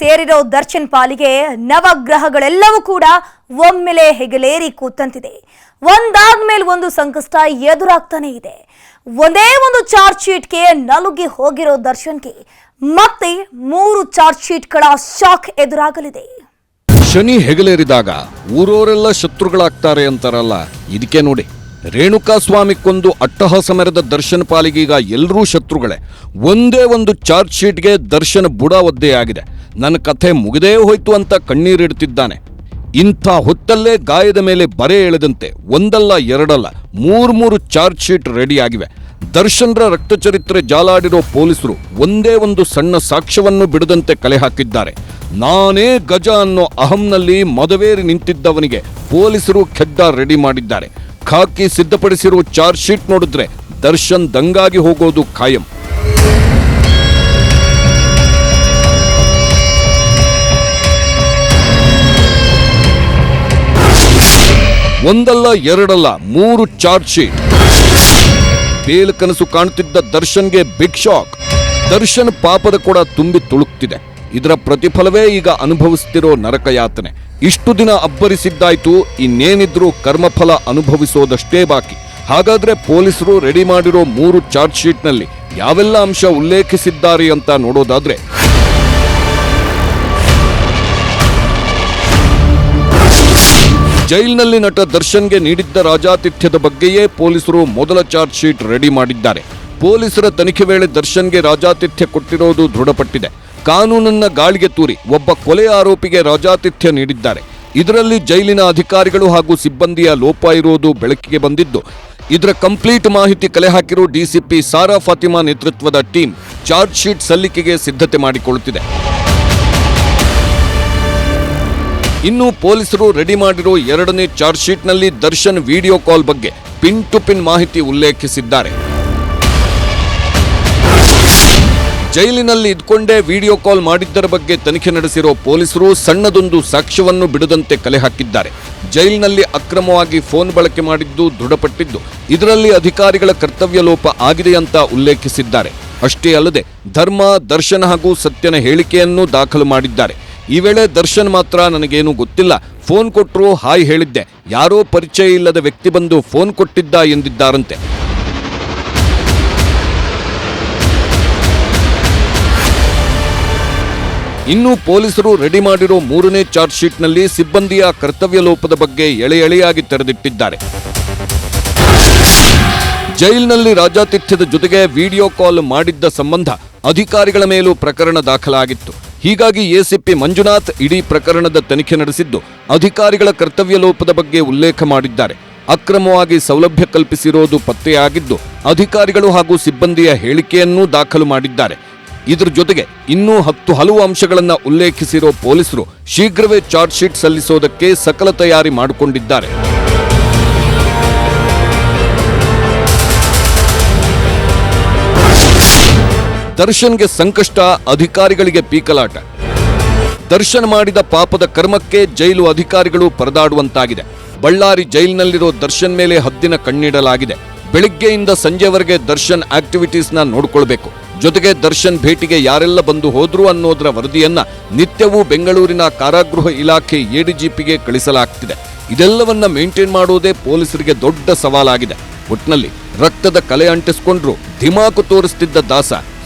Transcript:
ಸೇರಿರೋ ದರ್ಶನ್ ಪಾಲಿಗೆ ನವಗ್ರಹಗಳೆಲ್ಲವೂ ಕೂಡ ಒಮ್ಮೆಲೆ ಹೆಗಲೇರಿ ಕೂತಂತಿದೆ. ಒಂದಾದ್ಮೇಲೆ ಒಂದು ಸಂಕಷ್ಟ ಎದುರಾಗ್ತಾನೆ ಇದೆ. ಒಂದೇ ಒಂದು ಚಾರ್ಜ್ ಶೀಟ್ಗೆ ನಲುಗಿ ಹೋಗಿರೋ ದರ್ಶನ್ಗೆ ಮತ್ತೆ ಮೂರು ಚಾರ್ಜ್ ಶೀಟ್ಗಳ ಶಾಕ್ ಎದುರಾಗಲಿದೆ. ಶನಿ ಹೆಗಲೇರಿದಾಗ ಊರೋರೆಲ್ಲ ಶತ್ರುಗಳಾಗ್ತಾರೆ ಅಂತಾರಲ್ಲ, ಇದಕ್ಕೆ ನೋಡಿ. ರೇಣುಕಾ ಸ್ವಾಮಿ ಕೊಂದು ಅಟ್ಟಹಾಸ ಮೆರೆದ ದರ್ಶನ್ ಪಾಲಿಗೀಗ ಎಲ್ಲರೂ ಶತ್ರುಗಳೇ. ಒಂದೇ ಒಂದು ಚಾರ್ಜ್ ಶೀಟ್ಗೆ ದರ್ಶನ್ ಬುಡ ಒದ್ದೆಯಾಗಿದೆ ನನ್ನ ಕಥೆ ಮುಗಿದೇ ಹೋಯ್ತು ಅಂತ ಕಣ್ಣೀರಿಡ್ತಿದ್ದಾನೆ ಇಂಥ ಹೊತ್ತಲ್ಲೇ ಗಾಯದ ಮೇಲೆ ಬರೆ ಎಳೆದಂತೆ ಒಂದಲ್ಲ ಎರಡಲ್ಲ ಮೂರು ಮೂರು ಚಾರ್ಜ್ ಶೀಟ್ ರೆಡಿಯಾಗಿವೆ ದರ್ಶನ್ರ ರಕ್ತಚರಿತ್ರೆ ಜಾಲಾಡಿರೋ ಪೊಲೀಸರು ಒಂದೇ ಒಂದು ಸಣ್ಣ ಸಾಕ್ಷ್ಯವನ್ನು ಬಿಡದಂತೆ ಕಲೆ ಹಾಕಿದ್ದಾರೆ. ನಾನೇ ಗಜ ಅನ್ನೋ ಅಹಂನಲ್ಲಿ ಮದವೇರಿ ನಿಂತಿದ್ದವನಿಗೆ ಪೊಲೀಸರು ಖೆಡ್ಡ ರೆಡಿ ಮಾಡಿದ್ದಾರೆ. ಖಾಕಿ ಸಿದ್ಧಪಡಿಸಿರುವ ಚಾರ್ಜ್ ಶೀಟ್ ನೋಡಿದ್ರೆ ದರ್ಶನ್ ದಂಗಾಗಿ ಹೋಗೋದು ಖಾಯಂ. ಒಂದಲ್ಲ ಎರಡಲ್ಲ ಮೂರು ಚಾರ್ಜ್ ಶೀಟ್. ಬೇಲ್ ಕನಸು ಕಾಣುತ್ತಿದ್ದ ದರ್ಶನ್ಗೆ ಬಿಗ್ ಶಾಕ್ ದರ್ಶನ್ ಪಾಪದ ಕೂಡ ತುಂಬಿ ತುಳುಕ್ತಿದೆ. ಇದರ ಪ್ರತಿಫಲವೇ ಈಗ ಅನುಭವಿಸ್ತಿರೋ ನರಕಯಾತನೆ. ಇಷ್ಟು ದಿನ ಅಬ್ಬರಿಸಿದ್ದಾಯ್ತು, ಇನ್ನೇನಿದ್ರೂ ಕರ್ಮಫಲ ಅನುಭವಿಸೋದಷ್ಟೇ ಬಾಕಿ. ಹಾಗಾದ್ರೆ ಪೊಲೀಸರು ರೆಡಿ ಮಾಡಿರೋ ಮೂರು ಚಾರ್ಜ್ ಶೀಟ್ನಲ್ಲಿ ಯಾವೆಲ್ಲ ಅಂಶ ಉಲ್ಲೇಖಿಸಿದ್ದಾರೆ ಅಂತ ನೋಡೋದಾದ್ರೆ ಜೈಲಿನಲ್ಲಿ ನಟ ದರ್ಶನ್ಗೆ ನೀಡಿದ್ದ ರಾಜಾತಿಥ್ಯದ ಬಗ್ಗೆಯೇ ಪೊಲೀಸರು ಮೊದಲ ಚಾರ್ಜ್ ಶೀಟ್ ರೆಡಿ ಮಾಡಿದ್ದಾರೆ. ಪೊಲೀಸರ ತನಿಖೆ ವೇಳೆ ದರ್ಶನ್ಗೆ ರಾಜಾತಿಥ್ಯ ಕೊಟ್ಟಿರೋದು ದೃಢಪಟ್ಟಿದೆ. ಕಾನೂನನ್ನ ಗಾಳಿಗೆ ತೂರಿ ಒಬ್ಬ ಕೊಲೆ ಆರೋಪಿಗೆ ರಾಜಾತಿಥ್ಯ ನೀಡಿದ್ದಾರೆ. ಇದರಲ್ಲಿ ಜೈಲಿನ ಅಧಿಕಾರಿಗಳು ಹಾಗೂ ಸಿಬ್ಬಂದಿಯ ಲೋಪ ಇರುವುದು ಬೆಳಕಿಗೆ ಬಂದಿದ್ದು, ಇದರ ಕಂಪ್ಲೀಟ್ ಮಾಹಿತಿ ಕಲೆ ಹಾಕಿರೋ ಡಿಸಿಪಿ ಸಾರಾ ಫಾತಿಮಾ ನೇತೃತ್ವದ ಟೀಮ್ ಚಾರ್ಜ್ ಶೀಟ್ ಸಲ್ಲಿಕೆಗೆ ಸಿದ್ಧತೆ ಮಾಡಿಕೊಳ್ಳುತ್ತಿದೆ. ಇನ್ನು ಪೊಲೀಸರು ರೆಡಿ ಮಾಡಿರೋ ಎರಡನೇ ಚಾರ್ಜ್ ಶೀಟ್ನಲ್ಲಿ ದರ್ಶನ್ ವಿಡಿಯೋ ಕಾಲ್ ಬಗ್ಗೆ ಪಿನ್ ಟು ಪಿನ್ ಮಾಹಿತಿ ಉಲ್ಲೇಖಿಸಿದ್ದಾರೆ. ಜೈಲಿನಲ್ಲಿ ಇದ್ಕೊಂಡೇ ವಿಡಿಯೋ ಕಾಲ್ ಮಾಡಿದ್ದರ ಬಗ್ಗೆ ತನಿಖೆ ನಡೆಸಿರೋ ಪೊಲೀಸರು ಸಣ್ಣದೊಂದು ಸಾಕ್ಷ್ಯವನ್ನು ಬಿಡದಂತೆ ಕಲೆ ಹಾಕಿದ್ದಾರೆ. ಜೈಲಿನಲ್ಲಿ ಅಕ್ರಮವಾಗಿ ಫೋನ್ ಬಳಕೆ ಮಾಡಿದ್ದು ದೃಢಪಟ್ಟಿದ್ದು, ಇದರಲ್ಲಿ ಅಧಿಕಾರಿಗಳ ಕರ್ತವ್ಯ ಲೋಪ ಆಗಿದೆ ಅಂತ ಉಲ್ಲೇಖಿಸಿದ್ದಾರೆ. ಅಷ್ಟೇ ಅಲ್ಲದೆ ಧರ್ಮ, ದರ್ಶನ ಹಾಗೂ ಸತ್ಯನ ಹೇಳಿಕೆಯನ್ನು ದಾಖಲು ಮಾಡಿದ್ದಾರೆ. ಈ ವೇಳೆ ದರ್ಶನ್ ಮಾತ್ರ ನನಗೇನು ಗೊತ್ತಿಲ್ಲ. ಫೋನ್ ಕೊಟ್ಟರು ಹಾಯ್ ಹೇಳಿದ್ದೆ. ಯಾರೋ ಪರಿಚಯ ಇಲ್ಲದ ವ್ಯಕ್ತಿ ಬಂದು ಫೋನ್ ಕೊಟ್ಟಿದ್ದ ಎಂದಿದ್ದಾರಂತೆ. ಇನ್ನು ಪೊಲೀಸರು ರೆಡಿ ಮಾಡಿರೋ ಮೂರನೇ ಚಾರ್ಜ್ ಶೀಟ್ನಲ್ಲಿ ಸಿಬ್ಬಂದಿಯ ಕರ್ತವ್ಯ ಲೋಪದ ಬಗ್ಗೆ ಎಳೆ ಎಳೆಯಾಗಿ ತೆರೆದಿಟ್ಟಿದ್ದಾರೆ. ಜೈಲಿನಲ್ಲಿ ರಾಜಾತಿಥ್ಯದ ಜೊತೆಗೆ ವಿಡಿಯೋ ಕಾಲ್ ಮಾಡಿದ್ದ ಸಂಬಂಧ ಅಧಿಕಾರಿಗಳ ಮೇಲೂ ಪ್ರಕರಣ ದಾಖಲಾಗಿತ್ತು. ಹೀಗಾಗಿ ಎಸಿಪಿ ಮಂಜುನಾಥ್ ಇಡೀ ಪ್ರಕರಣದ ತನಿಖೆ ನಡೆಸಿದ್ದು ಅಧಿಕಾರಿಗಳ ಕರ್ತವ್ಯ ಲೋಪದ ಬಗ್ಗೆ ಉಲ್ಲೇಖ ಮಾಡಿದ್ದಾರೆ. ಅಕ್ರಮವಾಗಿ ಸೌಲಭ್ಯ ಕಲ್ಪಿಸಿರೋದು ಪತ್ತೆಯಾಗಿದ್ದು ಅಧಿಕಾರಿಗಳು ಹಾಗೂ ಸಿಬ್ಬಂದಿಯ ಹೇಳಿಕೆಯನ್ನೂ ದಾಖಲು ಮಾಡಿದ್ದಾರೆ. ಇದರ ಜೊತೆಗೆ ಇನ್ನೂ ಹತ್ತು ಹಲವು ಅಂಶಗಳನ್ನು ಉಲ್ಲೇಖಿಸಿರೋ ಪೊಲೀಸರು ಶೀಘ್ರವೇ ಚಾರ್ಜ್ ಶೀಟ್ ಸಲ್ಲಿಸೋದಕ್ಕೆ ಸಕಲ ತಯಾರಿ ಮಾಡಿಕೊಂಡಿದ್ದಾರೆ. ದರ್ಶನ್ಗೆ ಸಂಕಷ್ಟ, ಅಧಿಕಾರಿಗಳಿಗೆ ಪೀಕಲಾಟ. ದರ್ಶನ್ ಮಾಡಿದ ಪಾಪದ ಕರ್ಮಕ್ಕೆ ಜೈಲು ಅಧಿಕಾರಿಗಳು ಪರದಾಡುವಂತಾಗಿದೆ. ಬಳ್ಳಾರಿ ಜೈಲಿನಲ್ಲಿರೋ ದರ್ಶನ್ ಮೇಲೆ ಹದ್ದಿನ ಕಣ್ಣಿಡಲಾಗಿದೆ. ಬೆಳಿಗ್ಗೆಯಿಂದ ಸಂಜೆವರೆಗೆ ದರ್ಶನ್ ಆಕ್ಟಿವಿಟೀಸ್ನ ನೋಡ್ಕೊಳ್ಬೇಕು. ಜೊತೆಗೆ ದರ್ಶನ್ ಭೇಟಿಗೆ ಯಾರೆಲ್ಲ ಬಂದು ಹೋದ್ರು ಅನ್ನೋದರ ವರದಿಯನ್ನ ನಿತ್ಯವೂ ಬೆಂಗಳೂರಿನ ಕಾರಾಗೃಹ ಇಲಾಖೆ ಎಡಿಜಿಪಿಗೆ ಕಳಿಸಲಾಗ್ತಿದೆ. ಇದೆಲ್ಲವನ್ನ ಮೇಂಟೈನ್ ಮಾಡೋದೇ ಪೊಲೀಸರಿಗೆ ದೊಡ್ಡ ಸವಾಲಾಗಿದೆ. ಒಟ್ನಲ್ಲಿ ರಕ್ತದ ಕಲೆ ಅಂಟಿಸಿಕೊಂಡ್ರು ಧಿಮಾಕು ತೋರಿಸ್ತಿದ್ದ ದಾಸ.